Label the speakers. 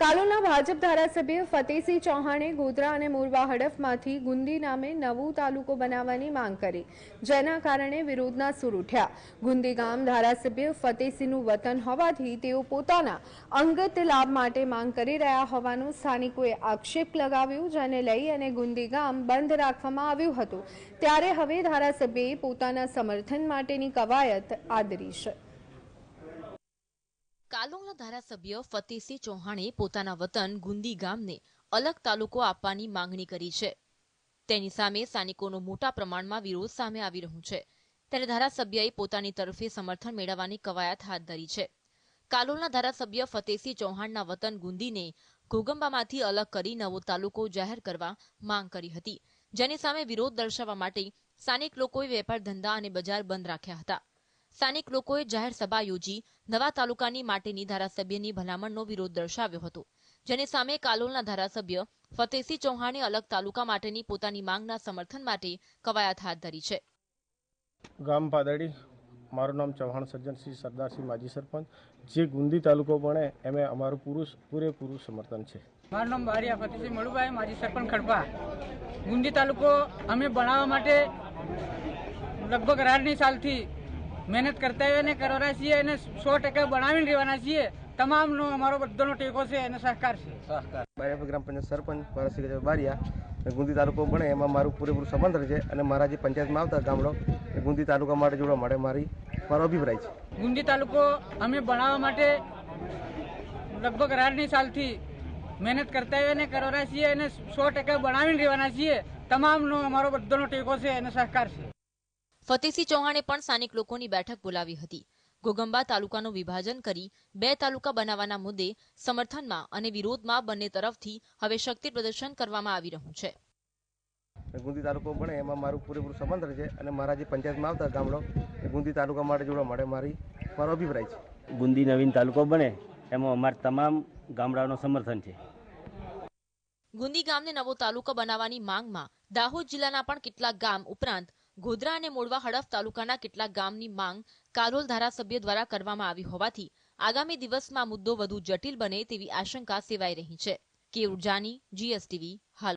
Speaker 1: કાલોલના ભાજપ ધારાસભ્ય ફતેહસિંહ ચૌહાણે ગોધરા અને મોરવા હડફમાંથી ગુંદી નામે નવું તાલુકો બનાવવાની માંગ કરી. જેના કારણે વિરોધના સૂર ઉઠ્યા. ગુંદી ગામ ધારાસભ્ય ફતેહસિંહનું વતન હોવાથી તેઓ પોતાના અંગત લાભ માટે માંગ કરી રહ્યા હોવાનો સ્થાનિકોએ આક્ષેપ લગાવ્યો, જેને લઈ અને ગુંદી ગામ બંધ રાખવામાં આવ્યું હતું. ત્યારે હવે ધારાસભ્યએ પોતાના સમર્થન માટેની કવાયત આદરી છે.
Speaker 2: કાલોલના ધારાસભ્ય ફતેહસિંહ ચૌહાણે પોતાના વતન ગુંદી ગામને અલગ તાલુકો આપવાની માંગણી કરી છે. તેની સામે સ્થાનિકોનો મોટા પ્રમાણમાં વિરોધ સામે આવી રહ્યું છે. ત્યારે ધારાસભ્યએ પોતાની તરફે સમર્થન મેળવવાની કવાયત હાથ ધરી છે. કાલોલના ધારાસભ્ય ફતેહસિંહ ચૌહાણના વતન ગુંદીને ઘોગંબામાંથી અલગ કરી નવો તાલુકો જાહેર કરવા માંગ કરી હતી. જેની સામે વિરોધ દર્શાવવા માટે સ્થાનિક લોકોએ વેપાર ધંધા અને બજાર બંધ રાખ્યા હતા. સ્થાનિક લોકોએ જાહેર સભા યોજી નવા તાલુકાની માટેની ધારાસભ્યની ભલામણનો વિરોધ દર્શાવ્યો હતો. જેની સામે કાલોલના ધારાસભ્ય ફતેહસિંહ ચૌહાણે અલગ તાલુકા માટેની પોતાની માંગના સમર્થન માટે કવાયત હાથ ધરી છે.
Speaker 3: ગામ પાદડી મારું નામ ચૌહાણ સજ્જનસિંહ સરદારસિંહ માજી સરપંચ. જે ગુંદી તાલુકો બને એમે અમારું પૂરું પૂરેપૂરું સમર્થન છે.
Speaker 4: મારું નામ બારિયા ફતેહસિંહ મળુભાઈ માજી સરપંચ ખડપા. ગુંદી તાલુકો અમે બનાવવા માટે લગભગ અઢારની સાલથી મહેનત કરતા અને કરવાના છીએ અને સો ટકા બનાવીને રહેવાના છીએ. તમામનો અમારો બધાનો ટેકો છે અને સહકાર છે.
Speaker 3: સહકાર. ગ્રામ પંચાયત સરપંચ ભારતસિંહ બારિયા. ગુંદી તાલુકો બને એમાં મારું પૂરેપૂરું સમર્થન છે અને મારા જે પંચાયતમાં આવતા ગામડો એ ગુંદી તાલુકા માટે જોડવા માટે મારી મારો અભિપ્રાય છે.
Speaker 4: ગુંદી તાલુકો અમે બનાવવા માટે લગભગ અઢારની સાલથી મહેનત કરતા અને કરવાના છીએ અને સો ટકા બનાવીને રહેવાના છીએ. તમામનો અમારો બધાનો ટેકો છે અને સહકાર છે.
Speaker 2: ફતેહસિંહ ચૌહાણે પણ સ્થાનિક લોકોની બેઠક બોલાવી હતી. ગોગંબા તાલુકાનું વિભાજન કરી બે તાલુકા બનાવવાના મુદ્દે સમર્થનમાં અને વિરોધમાં બંને તરફથી હવે શક્તિ પ્રદર્શન કરવામાં આવી રહ્યું છે.
Speaker 3: ગુંદી તાલુકો બને એમાં મારું પૂરેપૂરું સમર્થન છે અને મારા જે પંચાયતમાં આવતા ગામડો એ ગુંદી તાલુકા માટે જોડવા માટે મારી મારો અભિપ્રાય છે.
Speaker 5: ગુંદી નવીન તાલુકો બને એમાં અમારા તમામ ગામડાઓનું સમર્થન છે.
Speaker 2: ગુંદી ગામને નવો તાલુકો બનાવવાની માંગમાં દાહોદ જિલ્લાના પણ કેટલાક ગામ ઉપરાંત ગોધરા અને મોડવા હડફ તાલુકાના કેટલાક ગામની માંગ કારોલ ધારાસભ્ય દ્વારા કરવામાં આવી હોવાથી આગામી દિવસમાં મુદ્દો વધુ જટિલ બને તેવી આશંકા સેવાઈ રહી છે. કે ઉર્જાની જીએસટીવી હાલ